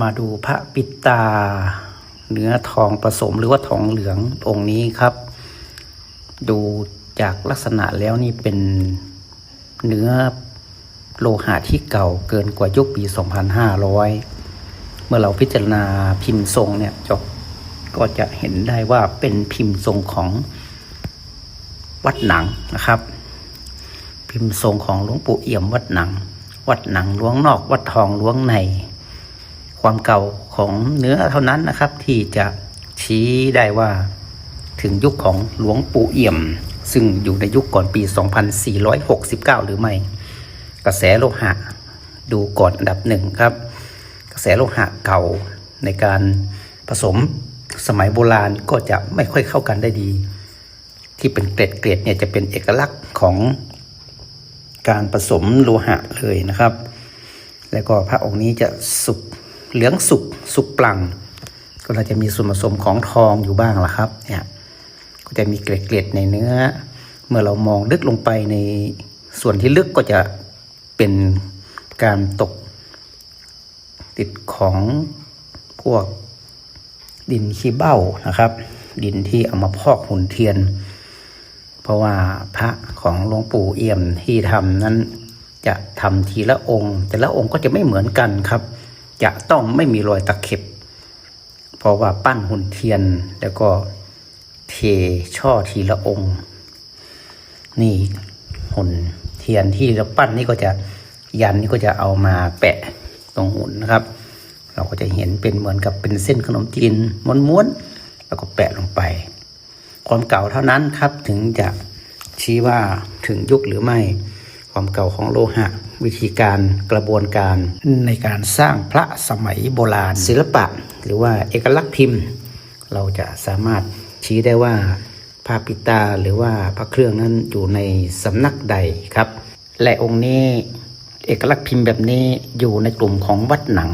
มาดูพระปิตา เนื้อทองผสมหรือว่าทองเหลืององค์นี้ครับ ดูจากลักษณะแล้วนี่เป็นเนื้อโลหะที่เก่าเกินกว่ายุคปี 2500 เมื่อเราพิจารณาพิมพ์ทรงเนี่ยจะก็จะเห็นได้ว่าเป็นพิมพ์ทรงของวัดหนังนะครับ พิมพ์ทรงของหลวงปู่เอี่ยมวัดหนัง วัดหนังล้วงนอกวัดทองล้วงใน ความเก่าของเนื้อเท่านั้นนะครับ ที่จะชี้ได้ว่าถึงยุคของหลวงปู่เอี่ยม ซึ่งอยู่ในยุคก่อนปี 2469 หรือไม่ กระแสโลหะดูก่อนอันดับหนึ่งครับ กระแสโลหะเก่าในการผสมสมัยโบราณก็จะไม่ค่อยเข้ากันได้ดี ที่เป็นเกรดเกรดเนี่ยจะเป็นเอกลักษณ์ของการผสมโลหะเลยนะครับ แล้วก็พระองค์นี้จะสุก เหลืองสุกสุกปลัง ก็เราจะมีส่วนผสมของทองอยู่บ้างล่ะครับเนี่ยก็จะมีเกล็ดๆในเนื้อ เมื่อเรามองลึกลงไปในส่วนที่ลึกก็จะเป็นการตก ติดของพวกดินขี้เบ้านะครับ ดินที่เอามาพอกหุ่นเทียน เพราะว่าพระของหลวงปู่เอี่ยมที่ทำนั้นจะทำทีละองค์ แต่ละองค์ก็จะไม่เหมือนกันครับ จะต้องไม่มีรอยตะเข็บ เพราะว่าปั้นหุ่นเทียนแล้วก็เทช่อทีละองค์ นี่หุ่นเทียนที่เราปั้นนี่ก็จะยันนี่ก็จะเอามาแปะตรงหุ่นนะครับ เราก็จะเห็นเป็นเหมือนกับเป็นเส้นขนมจีนม้วนๆแล้วก็แปะลงไป ความเก่าเท่านั้นครับถึงจะชี้ว่าถึงยุคหรือไม่ ความเก่าของโลหะ วิธีการกระบวนการในการสร้างพระสมัยโบราณ ศิลปะ หรือว่าเอกลักษณ์พิมพ์ เราจะสามารถชี้ได้ว่าพระปิตาหรือว่าพระเครื่องนั้นอยู่ในสำนักใดครับ และองค์นี้เอกลักษณ์พิมพ์แบบนี้อยู่ในกลุ่มของวัดหนัง